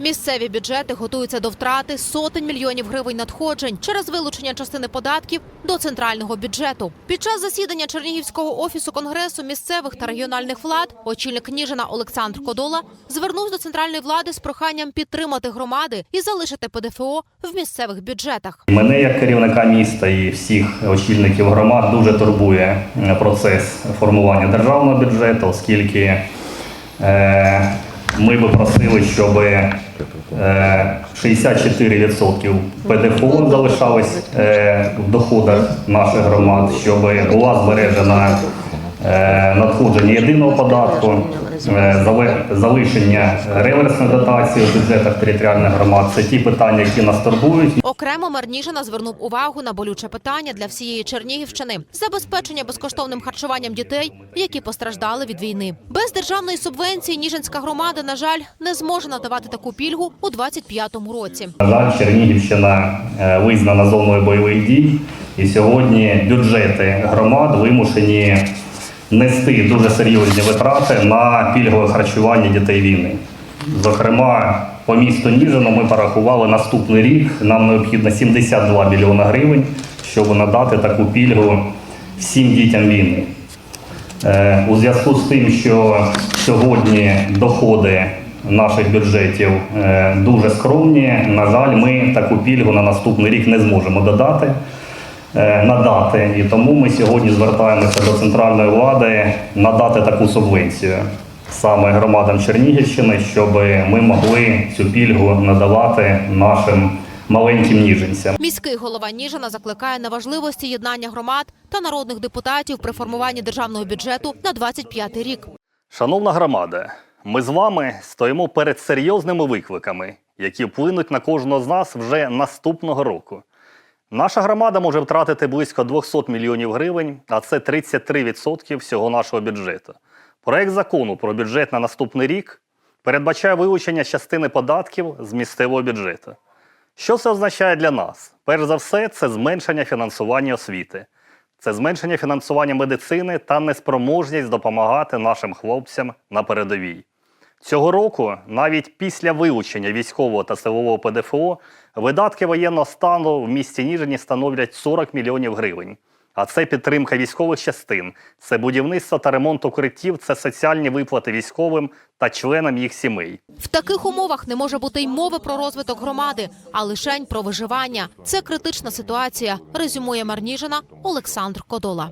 Місцеві бюджети готуються до втрати сотень мільйонів гривень надходжень через вилучення частини податків до центрального бюджету. Під час засідання Чернігівського офісу конгресу місцевих та регіональних влад очільник Ніжина Олександр Кодола звернувся до центральної влади з проханням підтримати громади і залишити ПДФО в місцевих бюджетах. Мене як керівника міста і всіх очільників громад дуже турбує е, процес формування державного бюджету, оскільки е, ми би просили, щоб е, 64% ПДФО залишалось в доходах наших громад, щоб була збережена е, надходження єдиного податку, залишення реверсної дотації в бюджетах територіальних громад. Це ті питання, які нас турбують. Окремо мер Ніжина звернув увагу на болюче питання для всієї Чернігівщини забезпечення безкоштовним харчуванням дітей, які постраждали від війни. Без державної субвенції Ніжинська громада, на жаль, не зможе надавати таку пільгу у 25-му році. На жаль, Чернігівщина е, визнана зоною бойових дій, і сьогодні бюджети громад вимушені нести дуже серйозні витрати на пільгове харчування дітей війни. Зокрема, по місту Ніжину ми порахували наступний рік. Нам необхідно 72 мільйони гривень, щоб надати таку пільгу всім дітям війни. Е, У зв'язку з тим, що сьогодні доходи наших бюджетів е, дуже скромні, на жаль, ми таку пільгу на наступний рік не зможемо додати, надати. І тому ми сьогодні звертаємося до центральної влади надати таку субвенцію саме громадам Чернігівщини, щоб ми могли цю пільгу надавати нашим маленьким ніженцям. Міський голова Ніжина закликає на важливості єднання громад та народних депутатів при формуванні державного бюджету на 25-й рік. Шановна громада, ми з вами стоїмо перед серйозними викликами, які вплинуть на кожного з нас вже наступного року. Наша громада може втратити близько 200 мільйонів гривень, а це 33% всього нашого бюджету. Проект закону про бюджет на наступний рік передбачає вилучення частини податків з місцевого бюджету. Що це означає для нас? Перш за все, це зменшення фінансування освіти, це зменшення фінансування медицини та неспроможність допомагати нашим хлопцям на передовій. Цього року, навіть після вилучення військового та силового ПДФО, видатки воєнного стану в місті Ніжині становлять 40 мільйонів гривень. А це підтримка військових частин, це будівництво та ремонт укриттів, це соціальні виплати військовим та членам їх сімей. В таких умовах не може бути й мови про розвиток громади, а лишень про виживання. Це критична ситуація. Резюмує мер Ніжина Олександр Кодола.